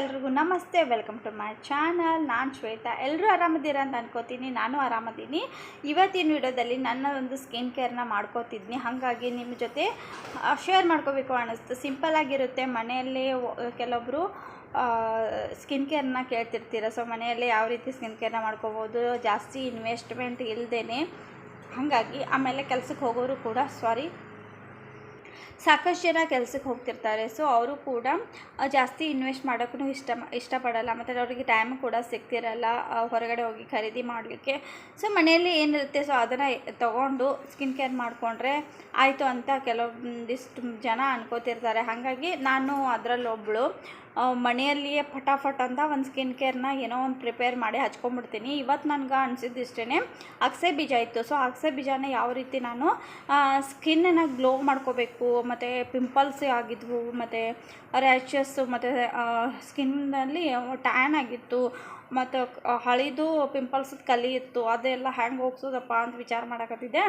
ಎಲ್ರಿಗೂ ನಮಸ್ತೆ, welcome to my channel. ನಾನು ಶ್ವೇತಾ. ಎಲ್ಲರೂ ಆರಾಮದಿರ ಅಂತ ಅನ್ಕೋತೀನಿ. ನಾನು ಆರಾಮದ್ದೀನಿ ಇವತ್ತಿನ ವಿಡಿಯೋದಲ್ಲಿ ನನ್ನ ಒಂದು ಸ್ಕಿನ್ ಕೇರ್ನ ಮಾಡ್ಕೋತಿದ್ನಿ. ಹಾಗಾಗಿ ನಿಮ್ಮ ಜೊತೆ ಶೇರ್ ಮಾಡ್ಕೋಬೇಕು ಅನ್ನಿಸ್ತು. ಸಿಂಪಲ್ ಆಗಿರುತ್ತೆ. ಮನೆಯಲ್ಲೇ ಕೆಲವೊಬ್ಬರು ಸ್ಕಿನ್ ಕೇರ್ನ ಕೇಳ್ತಿರ್ತೀರ. ಸೊ, ಮನೆಯಲ್ಲೇ ಯಾವ ರೀತಿ ಸ್ಕಿನ್ ಕೇರ್ನ ಮಾಡ್ಕೋಬೋದು? ಜಾಸ್ತಿ ಇನ್ವೆಸ್ಟ್ಮೆಂಟ್ ಇಲ್ಲದೇ ಹಾಗಾಗಿ ಆಮೇಲೆ ಕೆಲಸಕ್ಕೆ ಹೋಗೋರು ಕೂಡ, ಸಾರಿ ಸಾಕಷ್ಟು ಜನ ಕೆಲಸಕ್ಕೆ ಹೋಗ್ತಿರ್ತಾರೆ. ಸೊ ಅವರು ಕೂಡ ಜಾಸ್ತಿ ಇನ್ವೆಸ್ಟ್ ಮಾಡೋಕ್ಕೂ ಇಷ್ಟ, ಇಷ್ಟಪಡಲ್ಲ. ಮತ್ತು ಅವರಿಗೆ ಟೈಮ್ ಕೂಡ ಸಿಗ್ತಿರಲ್ಲ ಹೊರಗಡೆ ಹೋಗಿ ಖರೀದಿ ಮಾಡಲಿಕ್ಕೆ. ಸೊ ಮನೆಯಲ್ಲಿ ಏನಿರುತ್ತೆ? ಸೊ ಅದನ್ನು ತಗೊಂಡು ಸ್ಕಿನ್ ಕೇರ್ ಮಾಡಿಕೊಂಡ್ರೆ ಆಯಿತು ಅಂತ ಕೆಲವೊಂದಿಷ್ಟು ಜನ ಅನ್ಕೋತಿರ್ತಾರೆ. ಹಾಗಾಗಿ ನಾನು ಅದರಲ್ಲೊಬ್ಬಳು ಮನೆಯಲ್ಲಿಯೇ ಫಟಾಫಟ್ ಅಂತ ಒಂದು ಸ್ಕಿನ್ ಕೇರ್ನ ಏನೋ ಒಂದು ಪ್ರಿಪೇರ್ ಮಾಡಿ ಹಚ್ಕೊಂಡ್ಬಿಡ್ತೀನಿ. ಇವತ್ತು ನನಗೆ ಅನಿಸಿದ್ದು ಇಷ್ಟೇ ಅಗಸೆ ಬೀಜ ಇತ್ತು. ಸೊ ಅಗಸೆ ಬೀಜನ ಯಾವ ರೀತಿ ನಾನು ಸ್ಕಿನ್ನನ್ನು ಗ್ಲೋ ಮಾಡ್ಕೋಬೇಕು, ಮತ್ತು ಪಿಂಪಲ್ಸ್ ಆಗಿದ್ವು, ಮತ್ತು ರ್ಯಾಷಸ್ಸು ಮತ್ತು ಸ್ಕಿನ್ನಲ್ಲಿ ಟ್ಯಾನ್ ಆಗಿತ್ತು, ಮತ್ತು ಹಳಿದು ಪಿಂಪಲ್ಸ್ ಕಲಿ ಇತ್ತು, ಅದೆಲ್ಲ ಹ್ಯಾಂಗೆ ಹೋಗ್ಸೋದಪ್ಪ ಅಂತ ವಿಚಾರ ಮಾಡಕತ್ತಿದ್ದೆ.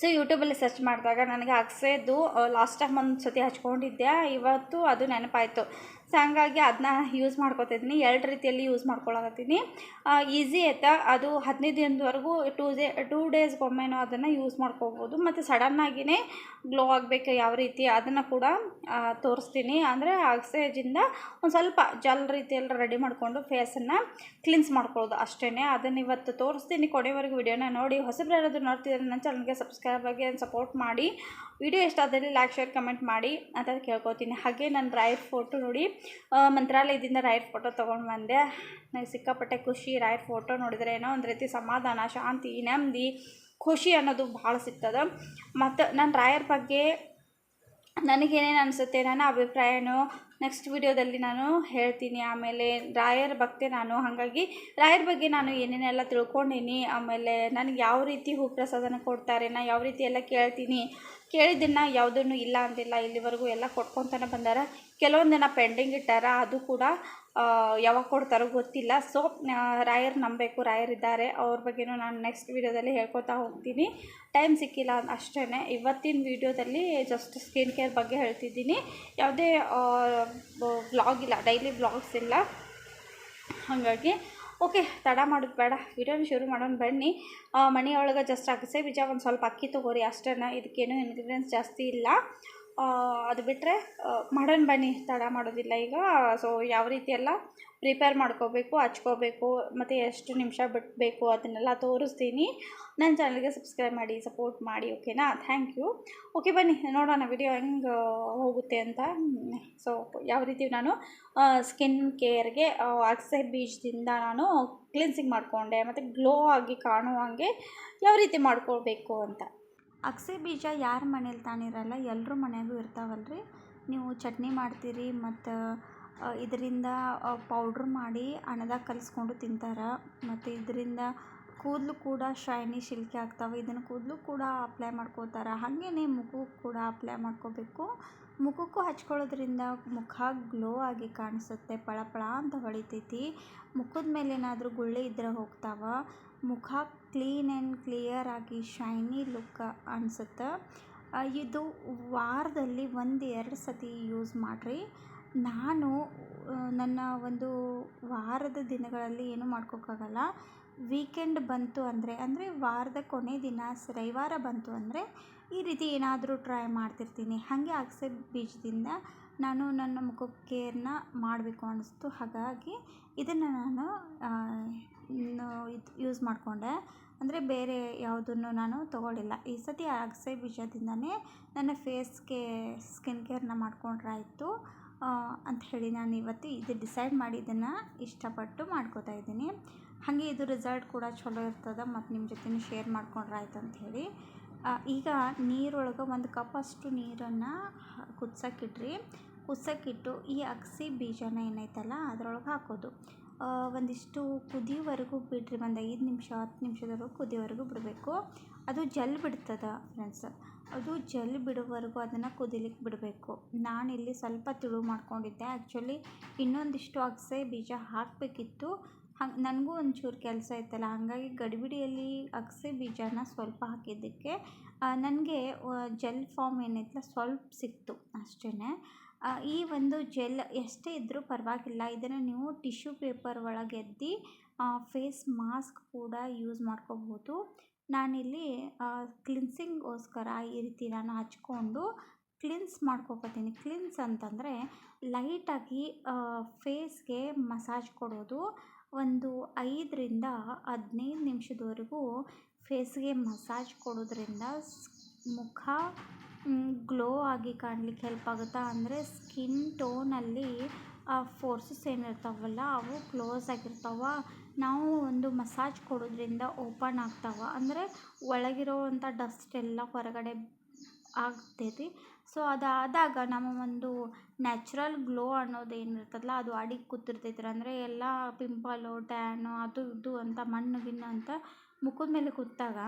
ಸೊ ಯೂಟ್ಯೂಬಲ್ಲಿ ಸರ್ಚ್ ಮಾಡಿದಾಗ ನನಗೆ ಅಕ್ಸೆದು ಲಾಸ್ಟ್ ಟೈಮ್ ಒಂದು ಸತಿ ಹಚ್ಕೊಂಡಿದ್ದೆ ಇವತ್ತು ಅದು ನೆನಪಾಯಿತು. ಸೊ ಹಂಗಾಗಿ ಅದನ್ನ ಯೂಸ್ ಮಾಡ್ಕೊತಿದ್ದೀನಿ ಎರಡು ರೀತಿಯಲ್ಲಿ ಯೂಸ್ ಮಾಡ್ಕೊಳಕತ್ತೀನಿ. ಈಸಿ ಆಯ್ತಾ ಅದು ಹದಿನೈದು ದಿನದವರೆಗೂ ಟೂ ಡೇ ಟೂ ಡೇಸ್ಗೊಮ್ಮೆನೂ ಅದನ್ನು ಯೂಸ್ ಮಾಡ್ಕೋಬೋದು. ಮತ್ತು ಸಡನ್ನಾಗಿಯೇ ಗ್ಲೋ ಆಗಬೇಕು ಯಾವ ರೀತಿ ಅದನ್ನು ಕೂಡ ತೋರಿಸ್ತೀನಿ. ಅಂದರೆ ಆಕ್ಸೇಜಿಂದ ಒಂದು ಸ್ವಲ್ಪ ಜಲ್ ರೀತಿಯಲ್ಲಿ ರೆಡಿ ಮಾಡಿಕೊಂಡು ಫೇಸನ್ನು ಕ್ಲೀನ್ಸ್ ಮಾಡ್ಕೊಳ್ಳೋದು ಅಷ್ಟೇ ಅದನ್ನು ಇವತ್ತು ತೋರಿಸ್ತೀನಿ. ಕೊನೆವರೆಗೂ ವಿಡಿಯೋನ ನೋಡಿ. ಹೊಸಬ್ರು ಯಾರಾದರೂ ನೋಡ್ತಿದ್ರೆ ನನ್ನ ಚಾನಲ್ಗೆ ಸಬ್ಸ್ಕ್ರೈಬ್ ಆಗಿ ಸಪೋರ್ಟ್ ಮಾಡಿ. ವಿಡಿಯೋ ಇಷ್ಟ ಆದರೆ ಲೈಕ್ ಶೇರ್ ಕಮೆಂಟ್ ಮಾಡಿ ಅಂತ ಕೇಳ್ಕೊತೀನಿ. ಹಾಗೆ ನನ್ನ ರಾಯರ್ ಫೋಟೋ ನೋಡಿ ಮಂತ್ರಾಲಯದಿಂದ ರಾಯರ್ ಫೋಟೋ ತೊಗೊಂಡು ಬಂದೆ. ನನಗೆ ಸಿಕ್ಕಾಪಟ್ಟೆ ಖುಷಿ. ರಾಯರ್ ಫೋಟೋ ನೋಡಿದರೆ ಏನೋ ಒಂದು ರೀತಿ ಸಮಾಧಾನ, ಶಾಂತಿ, ನೆಮ್ಮದಿ, ಖುಷಿ ಅನ್ನೋದು ಭಾಳ ಸಿಗ್ತದೆ. ಮತ್ತು ನಾನು ರಾಯರ್ ಬಗ್ಗೆ ನನಗೇನೇನು ಅನಿಸುತ್ತೆ, ನನ್ನ ಅಭಿಪ್ರಾಯನೂ ನೆಕ್ಸ್ಟ್ ವಿಡಿಯೋದಲ್ಲಿ ನಾನು ಹೇಳ್ತೀನಿ, ಆಮೇಲೆ ರಾಯರ್ ಭಕ್ತೆ ನಾನು, ಹಾಗಾಗಿ ರಾಯರ್ ಬಗ್ಗೆ ನಾನು ಏನೇನೆಲ್ಲ ತಿಳ್ಕೊಂಡಿನಿ, ಆಮೇಲೆ ನನಗೆ ಯಾವ ರೀತಿ ಹೂ ಪ್ರಸಾದನ ಕೊಡ್ತಾರೆ, ನಾ ಯಾವ ರೀತಿ ಎಲ್ಲ ಕೇಳ್ತೀನಿ, ಕೇಳಿದ್ದನ್ನು ಯಾವುದನ್ನು ಇಲ್ಲ ಅಂತಿಲ್ಲ ಇಲ್ಲಿವರೆಗೂ ಎಲ್ಲ ಕೊಟ್ಕೊತಾನೆ ಬಂದಾರ. ಕೆಲವೊಂದು ದಿನ ಪೆಂಡಿಂಗ್ ಇಟ್ಟಾರ, ಅದು ಕೂಡ ಯಾವಾಗ ಕೊಡ್ತಾರೋ ಗೊತ್ತಿಲ್ಲ. ಸೊ ರಾಯರ್ ನಂಬಬೇಕು, ರಾಯರ್ ಇದ್ದಾರೆ. ಅವ್ರ ಬಗ್ಗೆನೂ ನಾನು ನೆಕ್ಸ್ಟ್ ವೀಡಿಯೋದಲ್ಲಿ ಹೇಳ್ಕೊತಾ ಹೋಗ್ತೀನಿ. ಟೈಮ್ ಸಿಕ್ಕಿಲ್ಲ ಅಷ್ಟೇ ಇವತ್ತಿನ ವೀಡಿಯೋದಲ್ಲಿ ಜಸ್ಟ್ ಸ್ಕಿನ್ ಕೇರ್ ಬಗ್ಗೆ ಹೇಳ್ತಿದ್ದೀನಿ. ಯಾವುದೇ ವ್ಲಾಗ್ ಇಲ್ಲ ಡೈಲಿ ವ್ಲಾಗ್ಸ್ ಇಲ್ಲ. ಹಾಗಾಗಿ ಓಕೆ ತಡ ಮಾಡೋದು ಬೇಡ. ವಿಡಿಯೋನ ಶುರು ಮಾಡೋಣ ಬನ್ನಿ. ಮನೆಯೊಳಗೆ ಜಸ್ಟ್ ಅಗಸೆ ಬೀಜ ಒಂದು ಸ್ವಲ್ಪ ಅಕ್ಕಿ ತೊಗೋರಿ. ಅಷ್ಟೇ ಇದಕ್ಕೇನು ಇಂಗ್ರೀಡಿಯೆಂಟ್ಸ್ ಜಾಸ್ತಿ ಇಲ್ಲ. ಅದು ಬಿಟ್ಟರೆ ಮಾಡೋಣ ಬನ್ನಿ, ತಡ ಮಾಡೋದಿಲ್ಲ ಈಗ. ಸೊ ಯಾವ ರೀತಿ ಎಲ್ಲ ಪ್ರಿಪೇರ್ ಮಾಡ್ಕೋಬೇಕು, ಹಚ್ಕೋಬೇಕು, ಮತ್ತು ಎಷ್ಟು ನಿಮಿಷ ಬಿಡಬೇಕು ಅದನ್ನೆಲ್ಲ ತೋರಿಸ್ತೀನಿ. ನನ್ನ ಚಾನಲ್ಗೆ ಸಬ್ಸ್ಕ್ರೈಬ್ ಮಾಡಿ ಸಪೋರ್ಟ್ ಮಾಡಿ ಓಕೆನಾ ಥ್ಯಾಂಕ್ ಯು ಓಕೆ ಬನ್ನಿ, ನೋಡೋಣ ವಿಡಿಯೋ ಹೆಂಗೆ ಹೋಗುತ್ತೆ ಅಂತ. ಸೊ ಯಾವ ರೀತಿ ನಾನು ಸ್ಕಿನ್ ಕೇರ್ಗೆ ಅಗಸೆ ಬೀಜದಿಂದ ನಾನು ಕ್ಲಿನ್ಸಿಂಗ್ ಮಾಡಿಕೊಂಡೆ, ಮತ್ತು ಗ್ಲೋ ಆಗಿ ಕಾಣುವಂಗೆ ಯಾವ ರೀತಿ ಮಾಡ್ಕೋಬೇಕು ಅಂತ. ಅಗಸೆ ಬೀಜ ಯಾರ ಮನೇಲಿ ತಾನಿರಲ್ಲ ಎಲ್ಲರ ಮನೆಯಾಗೂ ಇರ್ತಾವಲ್ರಿ? ನೀವು ಚಟ್ನಿ ಮಾಡ್ತೀರಿ ಮತ್ತು ಇದರಿಂದ ಪೌಡ್ರ್ ಮಾಡಿ ಹಣದಾಗ ಕಲಿಸ್ಕೊಂಡು ತಿಂತಾರೆ. ಮತ್ತು ಇದರಿಂದ ಕೂದಲು ಕೂಡ ಶೈನಿ ಶಿಲ್ಕಿ ಆಗ್ತಾವೆ. ಇದನ್ನು ಕೂದಲು ಕೂಡ ಅಪ್ಲೈ ಮಾಡ್ಕೋತಾರೆ. ಹಾಗೆಯೇ ಮುಖಕ್ಕೆ ಕೂಡ ಅಪ್ಲೈ ಮಾಡ್ಕೋಬೇಕು. ಮುಖಕ್ಕೂ ಹಚ್ಕೊಳ್ಳೋದ್ರಿಂದ ಮುಖ ಗ್ಲೋ ಆಗಿ ಕಾಣಿಸುತ್ತೆ ಪಳ ಪಳ ಅಂತ ಹೊಳಿತೈತಿ. ಮುಖದ ಮೇಲೆ ಏನಾದರೂ ಗುಳ್ಳೆ ಇದ್ದರೆ ಹೋಗ್ತಾವ. ಮುಖ ಕ್ಲೀನ್ ಆ್ಯಂಡ್ ಕ್ಲಿಯರ್ ಆಗಿ ಶೈನಿ ಲುಕ್ ಅನಿಸುತ್ತೆ. ಇದು ವಾರದಲ್ಲಿ ಒಂದು ಎರಡು ಸತಿ ಯೂಸ್ ಮಾಡಿರಿ. ನಾನು ನನ್ನ ಒಂದು ವಾರದ ದಿನಗಳಲ್ಲಿ ಏನು ಮಾಡ್ಕೋಕ್ಕಾಗಲ್ಲ. ವೀಕೆಂಡ್ ಬಂತು ಅಂದರೆ ಅಂದರೆ ವಾರದ ಕೊನೆ ದಿನ ರವಿವಾರ ಬಂತು ಅಂದರೆ ಈ ರೀತಿ ಏನಾದರೂ ಟ್ರೈ ಮಾಡ್ತಿರ್ತೀನಿ. ಹಾಗೆ ಅಗಸೆ ಬೀಜದಿಂದ ನಾನು ನನ್ನ ಮುಖ ಕೇರ್ನ ಮಾಡಬೇಕು ಅನ್ನಿಸ್ತು ಹಾಗಾಗಿ ಇದನ್ನು ನಾನು ಇದು ಯೂಸ್ ಮಾಡಿಕೊಂಡೆ. ಅಂದರೆ ಬೇರೆ ಯಾವುದನ್ನು ನಾನು ತೊಗೊಳ್ಳಿಲ್ಲ ಈ ಸತಿ ಅಗಸೆ ಬೀಜದಿಂದನೇ ನನ್ನ ಫೇಸ್ಗೆ ಸ್ಕಿನ್ ಕೇರ್ನ ಮಾಡ್ಕೊಂಡ್ರಾಯ್ತು. ಅಂತ ಹೇಳಿ ನಾನು ಇವತ್ತು ಇದು ಡಿಸೈಡ್ ಮಾಡಿ ಇದನ್ನು ಇಷ್ಟಪಟ್ಟು ಮಾಡ್ಕೋತಾ ಇದ್ದೀನಿ. ಹಾಗೆ ಇದು ರಿಸಲ್ಟ್ ಕೂಡ ಚಲೋ ಇರ್ತದೆ ಮತ್ತು ನಿಮ್ಮ ಜೊತೆ ಶೇರ್ ಮಾಡ್ಕೊಂಡ್ರಾಯ್ತು ಅಂತ ಹೇಳಿ. ಈಗ ನೀರೊಳಗೆ ಒಂದು ಕಪ್ ಅಷ್ಟು ನೀರನ್ನು ಕುದ್ಸೋಕ್ಕಿಡ್ರಿ ಕುದ್ಸೋಕ್ಕಿಟ್ಟು ಈ ಅಗಸಿ ಬೀಜನ ಏನೈತಲ್ಲ, ಅದರೊಳಗೆ ಹಾಕೋದು. ಒಂದಿಷ್ಟು ಕುದಿಯೋವರೆಗೂ ಬಿಡ್ರಿ, ಒಂದು ಐದು ನಿಮಿಷ, ಹತ್ತು ನಿಮಿಷದವರೆಗೂ ಕುದಿಯೋವರೆಗೂ ಬಿಡಬೇಕು. ಅದು ಜಲ್ ಬಿಡ್ತದ ಫ್ರೆಂಡ್ಸ್ ಅದು ಜಲ್ ಬಿಡುವವರೆಗೂ ಅದನ್ನು ಕುದಿಲಿಕ್ಕೆ ಬಿಡಬೇಕು. ನಾನಿಲ್ಲಿ ಸ್ವಲ್ಪ ತಿಳು ಮಾಡ್ಕೊಂಡಿದ್ದೆ. ಆ್ಯಕ್ಚುಲಿ ಇನ್ನೊಂದಿಷ್ಟು ಅಗಸೆ ಬೀಜ ಹಾಕಬೇಕಿತ್ತು. ಹಂಗೆ, ನನಗೂ ಒಂಚೂರು ಕೆಲಸ ಇತ್ತಲ್ಲ, ಹಾಗಾಗಿ ಗಡಿಬಿಡಿಯಲ್ಲಿ ಅಗಸೆ ಬೀಜನ ಸ್ವಲ್ಪ ಹಾಕಿದ್ದಕ್ಕೆ ನನಗೆ ಜೆಲ್ ಫಾರ್ಮ್ ಏನೈತಲ್ಲ ಸ್ವಲ್ಪ ಸಿಕ್ತು ಅಷ್ಟೇ ಈ ಒಂದು ಜೆಲ್ ಎಷ್ಟೇ ಇದ್ದರೂ ಪರವಾಗಿಲ್ಲ. ಇದನ್ನು ನೀವು ಟಿಶ್ಯೂ ಪೇಪರ್ ಒಳಗೆ ಎದ್ದಿ ಫೇಸ್ ಮಾಸ್ಕ್ ಕೂಡ ಯೂಸ್ ಮಾಡ್ಕೋಬೋದು. ನಾನಿಲ್ಲಿ ಕ್ಲಿನ್ಸಿಂಗೋಸ್ಕರ ಈ ರೀತಿ ನಾನು ಹಚ್ಕೊಂಡು ಕ್ಲಿನ್ಸ್ ಮಾಡ್ಕೊಳ್ತೀನಿ ಕ್ಲಿನ್ಸ್ ಅಂತಂದರೆ ಲೈಟಾಗಿ ಫೇಸ್ಗೆ ಮಸಾಜ್ ಕೊಡೋದು. ಒಂದು ಐದರಿಂದ ಹದಿನೈದು ನಿಮಿಷದವರೆಗೂ ಫೇಸ್ಗೆ ಮಸಾಜ್ ಕೊಡೋದ್ರಿಂದ ಮುಖ ಗ್ಲೋ ಆಗಿ ಕಾಣಲಿಕ್ಕೆ ಹೆಲ್ಪ್ ಆಗುತ್ತಾ ಅಂದರೆ ಸ್ಕಿನ್ ಟೋನಲ್ಲಿ ಆ ಫೋರ್ಸಸ್ ಏನಿರ್ತಾವಲ್ಲ, ಅವು ಕ್ಲೋಸ್ ಆಗಿರ್ತಾವ. ನಾವು ಒಂದು ಮಸಾಜ್ ಕೊಡೋದ್ರಿಂದ ಓಪನ್ ಆಗ್ತಾವ. ಅಂದರೆ ಒಳಗಿರೋವಂಥ ಡಸ್ಟ್ ಎಲ್ಲ ಹೊರಗಡೆ ಆಗ್ತೈತಿ. ಸೊ ಅದಾದಾಗ ನಮ್ಮ ಒಂದು ನ್ಯಾಚುರಲ್ ಗ್ಲೋ ಅನ್ನೋದು ಏನಿರ್ತದಲ್ಲ, ಅದು ಅಡಿಗೆ ಕೂತಿರ್ತೈತಿ ಅಂದರೆ ಎಲ್ಲ ಪಿಂಪಲು ಟ್ಯಾನು ಅದು ಇದು ಅಂತ, ಮಣ್ಣು, ಗಿಣ್ಣು ಅಂತ ಮುಖದ ಮೇಲೆ ಕೂತಾಗ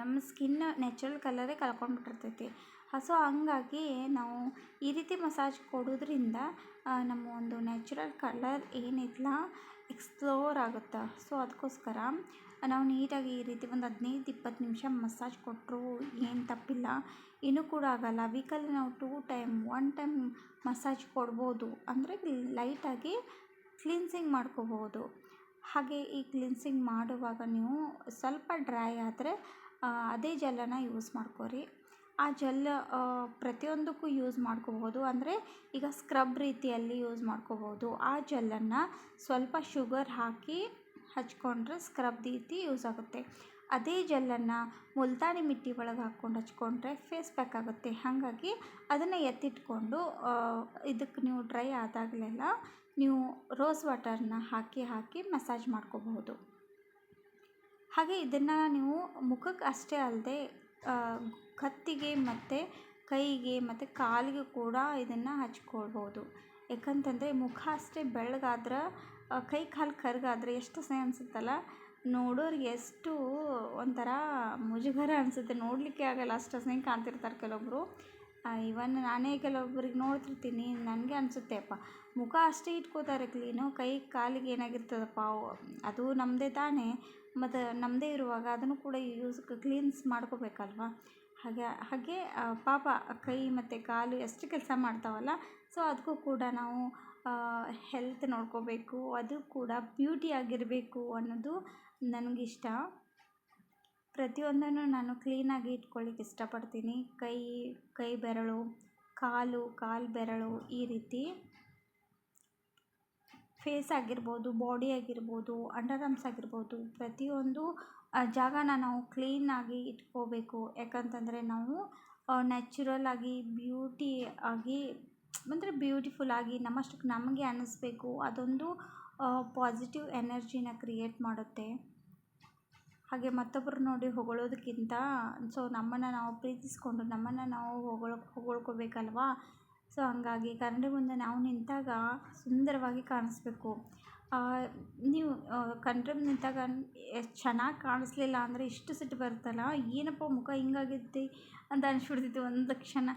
ನಮ್ಮ ಸ್ಕಿನ್ ನ್ಯಾಚುರಲ್ ಕಲರೇ ಕಳ್ಕೊಂಡ್ಬಿಟ್ಟಿರ್ತೈತಿ. ಸೊ ಹಂಗಾಗಿ ನಾವು ಈ ರೀತಿ ಮಸಾಜ್ ಕೊಡೋದ್ರಿಂದ ನಮ್ಮ ಒಂದು ನ್ಯಾಚುರಲ್ ಕಲರ್ ಏನಿಲ್ಲ ಎಕ್ಸ್ಪ್ಲೋರ್ ಆಗುತ್ತೆ? ಸೊ ಅದಕ್ಕೋಸ್ಕರ ನಾವು ನೀಟಾಗಿ ಈ ರೀತಿ ಒಂದು ಹದಿನೈದು, ಇಪ್ಪತ್ತು ನಿಮಿಷ ಮಸಾಜ್ ಕೊಟ್ಟರು ಏನು ತಪ್ಪಿಲ್ಲ. ಏನೂ ಕೂಡ ಆಗಲ್ಲ. ವೀಕಲ್ಲಿ ನಾವು two time one time massage ಕೊಡ್ಬೋದು. ಅಂದರೆ ಲೈಟಾಗಿ ಕ್ಲೀನ್ಸಿಂಗ್ ಮಾಡ್ಕೋಬೋದು ಹಾಗೆ ಈ ಕ್ಲಿನ್ಸಿಂಗ್ ಮಾಡುವಾಗ ನೀವು ಸ್ವಲ್ಪ ಡ್ರೈ ಆದರೆ ಅದೇ ಜೆಲ್ಲನ್ನು ಯೂಸ್ ಮಾಡ್ಕೊರಿ. ಆ ಜೆಲ್ ಪ್ರತಿಯೊಂದಕ್ಕೂ ಯೂಸ್ ಮಾಡ್ಕೋಬೋದು ಅಂದರೆ ಈಗ ಸ್ಕ್ರಬ್ ರೀತಿಯಲ್ಲಿ ಯೂಸ್ ಮಾಡ್ಕೋಬೋದು ಆ ಜೆಲ್ಲನ್ನು ಸ್ವಲ್ಪ ಶುಗರ್ ಹಾಕಿ ಹಚ್ಕೊಂಡ್ರೆ ಸ್ಕ್ರಬ್ ರೀತಿ ಯೂಸ್ ಆಗುತ್ತೆ. ಅದೇ ಜೆಲ್ಲನ್ನು ಮುಲ್ತಾನಿ ಮಿಟ್ಟಿ ಒಳಗೆ ಹಾಕ್ಕೊಂಡು ಹಚ್ಕೊಂಡ್ರೆ ಫೇಸ್ ಪ್ಯಾಕ್ ಆಗುತ್ತೆ. ಹಾಗಾಗಿ ಅದನ್ನು ಎತ್ತಿಟ್ಕೊಂಡು ಇದಕ್ಕೆ ನೀವು ಡ್ರೈ ಆದಾಗಲೆಲ್ಲ ನೀವು ರೋಸ್ ವಾಟರ್ನ ಹಾಕಿ ಹಾಕಿ ಮಸಾಜ್ ಮಾಡ್ಕೋಬಹುದು. ಹಾಗೆ ಇದನ್ನು ನೀವು ಮುಖಕ್ಕೆ ಅಷ್ಟೇ ಅಲ್ಲದೆ ಕತ್ತಿಗೆ ಮತ್ತು ಕೈಗೆ ಮತ್ತು ಕಾಲಿಗೆ ಕೂಡ ಇದನ್ನು ಹಚ್ಕೊಳ್ಬೋದು ಯಾಕಂತಂದರೆ ಮುಖ ಅಷ್ಟೇ ಬೆಳ್ಳಗಾದ್ರೆ ಕೈ ಕಾಲು ಕರ್ಗಾದ್ರೆ ಎಷ್ಟು ಸಹ ಅನಿಸುತ್ತಲ್ಲ? ನೋಡೋರಿಗೆ ಎಷ್ಟು ಒಂಥರ ಮುಜುಗರ ಅನಿಸುತ್ತೆ. ನೋಡಲಿಕ್ಕೆ ಆಗಲ್ಲ ಅಷ್ಟು ಸ್ನೇಹ ಕಾಣ್ತಿರ್ತಾರೆ ಕೆಲವೊಬ್ಬರು ಇವನ್ ನಾನೇ ಕೆಲವೊಬ್ಬರಿಗೆ ನೋಡ್ತಿರ್ತೀನಿ, ನನಗೆ ಅನಿಸುತ್ತೆ, ಅಪ್ಪ. ಮುಖ ಅಷ್ಟೇ ಇಟ್ಕೋತಾರೆ ಕ್ಲೀನು, ಕೈ ಕಾಲಿಗೆ ಏನಾಗಿರ್ತದಪ್ಪ ಅದು ನಮ್ಮದೇ ತಾನೇ, ಮತ್ತು ನಮ್ಮದೇ ಇರುವಾಗ ಅದನ್ನು ಕೂಡ ಯೂಸ್ ಕ್ಲೀನ್ಸ್ ಮಾಡ್ಕೋಬೇಕಲ್ವ? ಹಾಗೆ ಹಾಗೆ ಪಾಪ ಕೈ ಮತ್ತು ಕಾಲು ಎಷ್ಟು ಕೆಲಸ ಮಾಡ್ತಾವಲ್ಲ ಸೊ ಅದಕ್ಕೂ ಕೂಡ ನಾವು ಹೆಲ್ತ್ ನೋಡ್ಕೋಬೇಕು, ಅದು ಕೂಡ ಬ್ಯೂಟಿ ಆಗಿರಬೇಕು ಅನ್ನೋದು ನನಗಿಷ್ಟ. ಪ್ರತಿಯೊಂದನ್ನು ನಾನು ಕ್ಲೀನಾಗಿ ಇಟ್ಕೊಳ್ಳಿಕ್ಕೆ ಇಷ್ಟಪಡ್ತೀನಿ. ಕೈ ಕೈ ಬೆರಳು, ಕಾಲು ಕಾಲು ಬೆರಳು ಈ ರೀತಿ. ಫೇಸ್ ಆಗಿರ್ಬೋದು ಬಾಡಿ ಆಗಿರ್ಬೋದು ಅಂಡರ್ ಆರ್ಮ್ಸ್ ಆಗಿರ್ಬೋದು, ಪ್ರತಿಯೊಂದು ಜಾಗನ ನಾವು ಕ್ಲೀನಾಗಿ ಇಟ್ಕೋಬೇಕು. ಯಾಕಂತಂದರೆ ನಾವು ನ್ಯಾಚುರಲ್ ಆಗಿ ಬ್ಯೂಟಿ ಆಗಿ, ಅಂದರೆ ಬ್ಯೂಟಿಫುಲ್ ಆಗಿ ನಮ್ಮಷ್ಟಕ್ಕೆ ನಮಗೆ ಅನ್ನಿಸ್ಬೇಕು ಅದೊಂದು ಪಾಸಿಟಿವ್ ಎನರ್ಜಿನ ಕ್ರಿಯೇಟ್ ಮಾಡುತ್ತೆ. ಹಾಗೆ ಮತ್ತೊಬ್ಬರು ನೋಡಿ ಹೊಗಳೋದಕ್ಕಿಂತ ಸೊ ನಮ್ಮನ್ನು ನಾವು ಪ್ರೀತಿಸ್ಕೊಂಡು ನಮ್ಮನ್ನು ನಾವು ಹೊಗಳ್, ಹೊಗಳ್ಕೋಬೇಕಲ್ವಾ? ಸೊ ಹಂಗಾಗಿ ಕನ್ನಡಿ ಮುಂದೆ ನಾವು ನಿಂತಾಗ ಸುಂದರವಾಗಿ ಕಾಣಿಸ್ಬೇಕು. ನೀವು ಕನ್ನಡಿ ನಿಂತಾಗ ಎಷ್ಟು ಚೆನ್ನಾಗಿ ಕಾಣಿಸ್ಲಿಲ್ಲ ಅಂದರೆ ಇಷ್ಟು ಸಿಟ್ಟು ಬರುತ್ತಲ್ಲ? ಏನಪ್ಪ ಮುಖ ಹಿಂಗಾಗೈತಿ ಅಂತ ಅನಿಸ್ಬಿಡ್ತಿತ್ತು ಒಂದು ಕ್ಷಣ.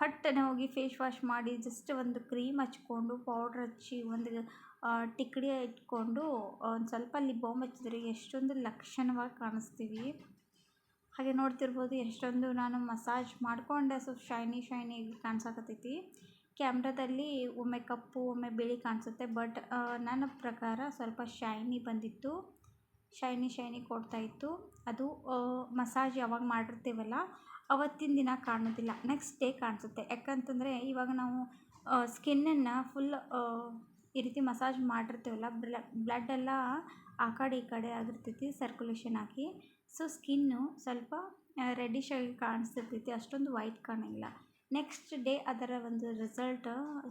ಪಟ್ಟನೆ ಹೋಗಿ ಫೇಸ್ ವಾಶ್ ಮಾಡಿ ಜಸ್ಟ್ ಒಂದು ಕ್ರೀಮ್ ಹಚ್ಕೊಂಡು ಪೌಡ್ರ್ ಹಚ್ಚಿ, ಒಂದು ಟಿಕ್ಡಿ ಇಟ್ಕೊಂಡು ಒಂದು ಸ್ವಲ್ಪ ಲಿಪ್ ಬಾಮ್ ಹಚ್ಚಿದ್ರೆ ಎಷ್ಟೊಂದು ಲಕ್ಷಣವಾಗಿ ಕಾಣಿಸ್ತೀವಿ. ಹಾಗೆ ನೋಡ್ತಿರ್ಬೋದು, ಎಷ್ಟೊಂದು ನಾನು ಮಸಾಜ್ ಮಾಡಿಕೊಂಡೆ. ಸ್ವಲ್ಪ ಶೈನಿ ಶೈನಿ ಕಾಣ್ಸಕತ್ತೈತಿ. ಕ್ಯಾಮ್ರಾದಲ್ಲಿ ಒಮ್ಮೆ ಕಪ್ಪು, ಒಮ್ಮೆ ಬಿಳಿ ಕಾಣಿಸುತ್ತೆ. ಬಟ್ ನನ್ನ ಪ್ರಕಾರ ಸ್ವಲ್ಪ ಶೈನಿ ಬಂದಿತ್ತು. ಶೈನಿ ಶೈನಿ ಕೊಡ್ತಾಯಿತ್ತು ಅದು ಮಸಾಜ್ ಯಾವಾಗ ಮಾಡಿರ್ತೀವಲ್ಲ, ಅವತ್ತಿನ ದಿನ ಕಾಣೋದಿಲ್ಲ. ನೆಕ್ಸ್ಟ್ ಡೇ ಕಾಣಿಸುತ್ತೆ. ಯಾಕಂತಂದರೆ, ಇವಾಗ ನಾವು ಸ್ಕಿನ್ನನ್ನು ಫುಲ್ ಈ ರೀತಿ ಮಸಾಜ್ ಮಾಡಿರ್ತೀವಲ್ಲ ಬ್ಲಡ್ ಎಲ್ಲ ಆ ಕಡೆ ಈ ಕಡೆ ಆಗಿರ್ತೈತಿ ಸರ್ಕ್ಯುಲೇಷನ್ ಆಗಿ. ಸೊ ಸ್ಕಿನ್ನು ಸ್ವಲ್ಪ ರೆಡ್ಡಿಶ್ ಆಗಿ ಕಾಣಿಸ್ತಿರ್ತೈತಿ, ಅಷ್ಟೊಂದು ವೈಟ್ ಕಾಣೋಂಗಿಲ್ಲ ನೆಕ್ಸ್ಟ್ ಡೇ ಅದರ ಒಂದು ರಿಸಲ್ಟ್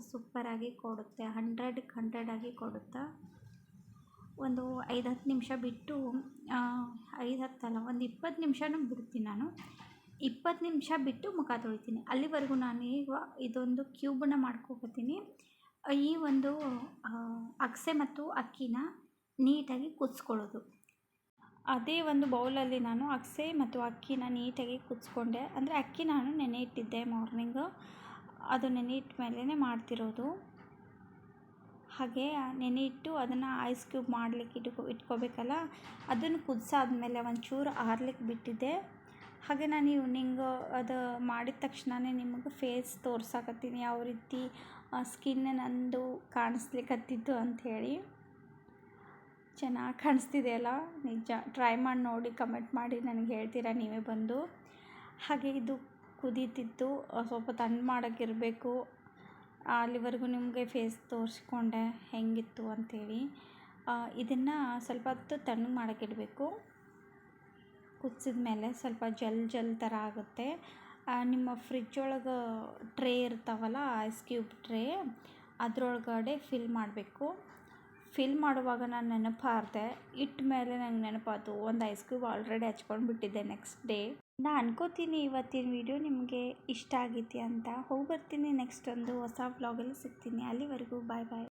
ಸೂಪರಾಗಿ ಕೊಡುತ್ತೆ ಹಂಡ್ರೆಡ್ಗೆ ಹಂಡ್ರೆಡ್ ಆಗಿ ಕೊಡುತ್ತೆ? ಒಂದು ಐದು ಹತ್ತು ನಿಮಿಷ ಬಿಟ್ಟು ಐದು ಹತ್ತಲ್ಲ ಒಂದು ಇಪ್ಪತ್ತು ನಿಮಿಷನೂ ಬಿಡ್ತೀನಿ ನಾನು. ಇಪ್ಪತ್ತು ನಿಮಿಷ ಬಿಟ್ಟು ಮುಖ ತೊಳಿತೀನಿ. ಅಲ್ಲಿವರೆಗೂ ನಾನು ಈಗ ಇದೊಂದು ಕ್ಯೂಬನ್ನ ಮಾಡ್ಕೊಬತ್ತೀನಿ ಈ ಒಂದು ಅಗಸೆ ಮತ್ತು ಅಕ್ಕಿನ ನೀಟಾಗಿ ಕುದಿಸ್ಕೊಳ್ಳೋದು. ಅದೇ ಒಂದು ಬೌಲಲ್ಲಿ ನಾನು ಅಗಸೆ ಮತ್ತು ಅಕ್ಕಿನ ನೀಟಾಗಿ ಕುದಿಸ್ಕೊಂಡೆ. ಅಂದರೆ ಅಕ್ಕಿ ನಾನು ನೆನೆ ಇಟ್ಟಿದ್ದೆ ಮಾರ್ನಿಂಗು ಅದು ನೆನೆ ಇಟ್ಟ ಮೇಲೇ ಮಾಡ್ತಿರೋದು. ಹಾಗೆ ನೆನೆ ಇಟ್ಟು ಅದನ್ನು ಐಸ್ ಕ್ಯೂಬ್ ಮಾಡಲಿಕ್ಕೆ ಇಟ್ಕೊ ಇಟ್ಕೋಬೇಕಲ್ಲ? ಅದನ್ನು ಕುದಿಸಾದ್ಮೇಲೆ ಒಂಚೂರು ಆರ್ಲಿಕ್ಕೆ ಬಿಟ್ಟಿದ್ದೆ. ಹಾಗೆ ನಾನು ಈವ್ನಿಂಗ್ ಅದು ಮಾಡಿದ ತಕ್ಷಣವೇ ನಿಮಗೆ ಫೇಸ್ ತೋರ್ಸಾಕತ್ತೀನಿ. ಯಾವ ರೀತಿ ಸ್ಕಿನ್ ನಂದು ಕಾಣಿಸ್ಲಿಕ್ಕತ್ತಿತ್ತು ಅಂಥೇಳಿ ಚೆನ್ನಾಗಿ ಕಾಣಿಸ್ತಿದೆಯಲ್ಲ ನಿಜ. ಟ್ರೈ ಮಾಡಿ ನೋಡಿ ಕಮೆಂಟ್ ಮಾಡಿ ನನಗೆ ಹೇಳ್ತೀರಾ ನೀವೇ ಬಂದು? ಹಾಗೆ ಇದು ಕುದೀತಿತ್ತು. ಸ್ವಲ್ಪ ತಣ್ಣ ಮಾಡೋಕ್ಕಿರಬೇಕು ಅಲ್ಲಿವರೆಗೂ ನಿಮಗೆ ಫೇಸ್ ತೋರಿಸ್ಕೊಂಡೆ ಹೆಂಗಿತ್ತು ಅಂಥೇಳಿ ಇದನ್ನು ಸ್ವಲ್ಪ ಹೊತ್ತು ತಣ್ಣಗೆ ಮಾಡೋಕ್ಕಿಡಬೇಕು ಕುದಿಸಿದ ಮೇಲೆ ಸ್ವಲ್ಪ ಜಲ್ ಜಲ್ ಥರ ಆಗುತ್ತೆ. ನಿಮ್ಮ ಫ್ರಿಜ್ ಒಳಗೆ ಟ್ರೇ ಇರ್ತಾವಲ್ಲ ಐಸ್ ಕ್ಯೂಬ್ ಟ್ರೇ ಅದರೊಳಗಡೆ ಫಿಲ್ ಮಾಡಬೇಕು. ಫಿಲ್ ಮಾಡುವಾಗ ನಾನು ನೆನಪು ಹಾರಿದೆ ಇಟ್ಟ ಮೇಲೆ ನಂಗೆ ನೆನಪಾಯ್ತು, ಒಂದು ಐಸ್ ಕ್ಯೂಬ್ ಆಲ್ರೆಡಿ ಹಚ್ಕೊಂಡು ಬಿಟ್ಟಿದ್ದೆ ನೆಕ್ಸ್ಟ್ ಡೇ ನಾ ಅನ್ಕೋತೀನಿ ಇವತ್ತಿನ ವಿಡಿಯೋ ನಿಮಗೆ ಇಷ್ಟ ಆಗೈತಿ ಅಂತ. ಹೋಗಿ ಬರ್ತೀನಿ ನೆಕ್ಸ್ಟ್ ಒಂದು ಹೊಸ ವ್ಲಾಗಲ್ಲಿ ಸಿಗ್ತೀನಿ. ಅಲ್ಲಿವರೆಗೂ ಬಾಯ್ ಬಾಯ್